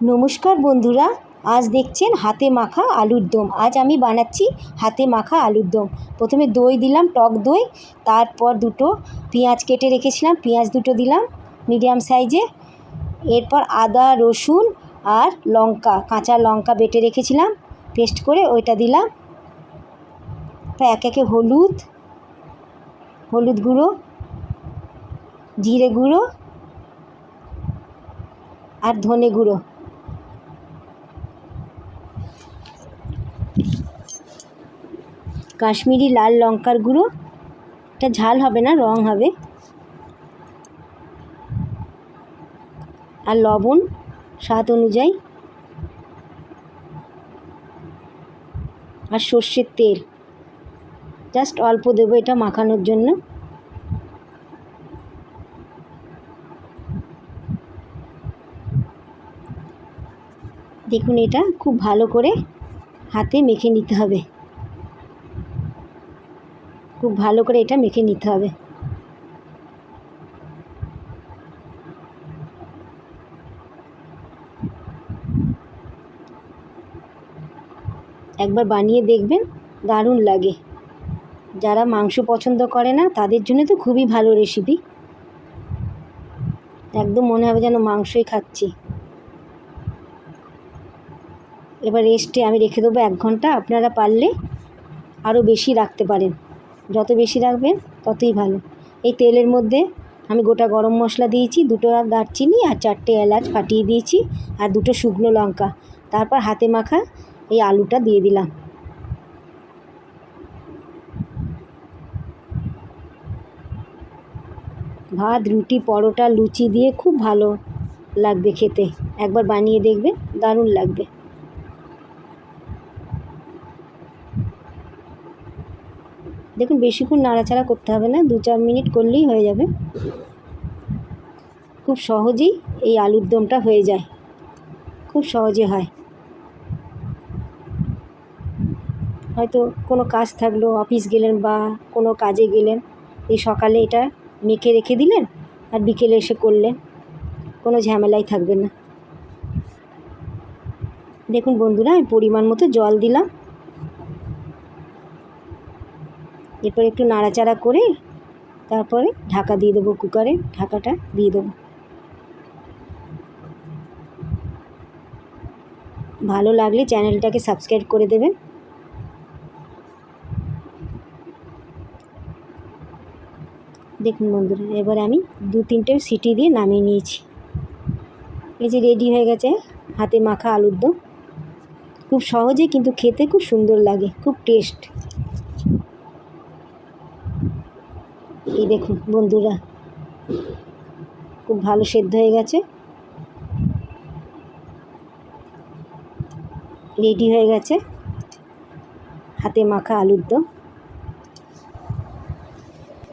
নমস্কার বন্ধুরা, আজ দেখছেন হাতে মাখা আলুর দম। আজ আমি বানাচ্ছি হাতে মাখা আলুর দম। প্রথমে দই দিলাম, টক দই, তারপর দুটো পেঁয়াজ কেটে রেখেছিলাম, পেঁয়াজ দুটো দিলাম মিডিয়াম সাইজে। এরপর আদা, রসুন আর লঙ্কা, কাঁচা লঙ্কা বেটে রেখেছিলাম, পেস্ট করে ওইটা দিলাম। এক একে হলুদ হলুদ গুঁড়ো, জিরে গুঁড়ো আর ধনে গুঁড়ো। কাশ্মীরি লাল লঙ্কার গুঁড়ো। এটা ঝাল হবে না, রং হবে। আর লবণ স্বাদ অনুযায়ী। আর সর্ষের তেল। জাস্ট অল্প দেবো এটা মাখানোর জন্য। দেখুন এটা খুব ভালো করে হাতে মেখে নিতে হবে। খুব ভালো করে এটা মেখে নিতে হবে। একবার বানিয়ে দেখবেন, দারুণ লাগে। যারা মাংস পছন্দ করে না, তাদের জন্য তো খুবই ভালো রেসিপি একদম মনে হবে যেন মাংসই খাচ্ছি। এবার রেস্টে আমি রেখে দেবো এক ঘণ্টা। আপনারা পারলে আরও বেশি রাখতে পারেন। যত বেশি রাখবেন, ততই ভালো। এই তেলের মধ্যে আমি গোটা গরম মশলা দিয়েছি, দুটো দারচিনি আর চারটে এলাচ ফাটিয়ে দিয়েছি আর দুটো শুকনো লঙ্কা। তারপর হাতে মাখা এই আলুটা দিয়ে দিলাম। ভাত, রুটি, পরোটা, লুচি দিয়ে খুব ভালো লাগবে খেতে। একবার বানিয়ে দেখবেন, দারুণ লাগবে। দেখুন বেশিক্ষণ নাড়াচাড়া করতে হবে না দু চার মিনিট করলেই হয়ে যাবে। খুব সহজেই এই আলুর দমটা হয়ে যায়। খুব সহজে হয়। হয়তো কোনো কাজ থাকল, অফিস গেলেন বা কোনো কাজে গেলেন, এই সকালে এটা মেখে রেখে দিলেন আর বিকেলে এসে করলেন, কোনো ঝামেলাই থাকবে না। দেখুন বন্ধুরা, আমি পরিমাণ মতো জল দিলাম। এরপর একটু নাড়াচাড়া করে তারপরে ঢাকা দিয়ে দেবো কুকারে, ঢাকাটা দিয়ে দেবো। ভালো লাগলে চ্যানেলটাকে সাবস্ক্রাইব করে দেবেন। দেখুন বন্ধুরা, এবার আমি দু তিনটে সিটি দিয়ে নামিয়ে নিয়েছি। এই যে রেডি হয়ে গেছে হাতে মাখা আলুর দম। খুব সহজে কিন্তু খেতে খুব সুন্দর লাগে, খুব টেস্ট। এই দেখুন বন্ধুরা, খুব ভালো সেদ্ধ হয়ে গেছে। রেডি হয়ে গেছে। হাতে মাখা আলুর দম।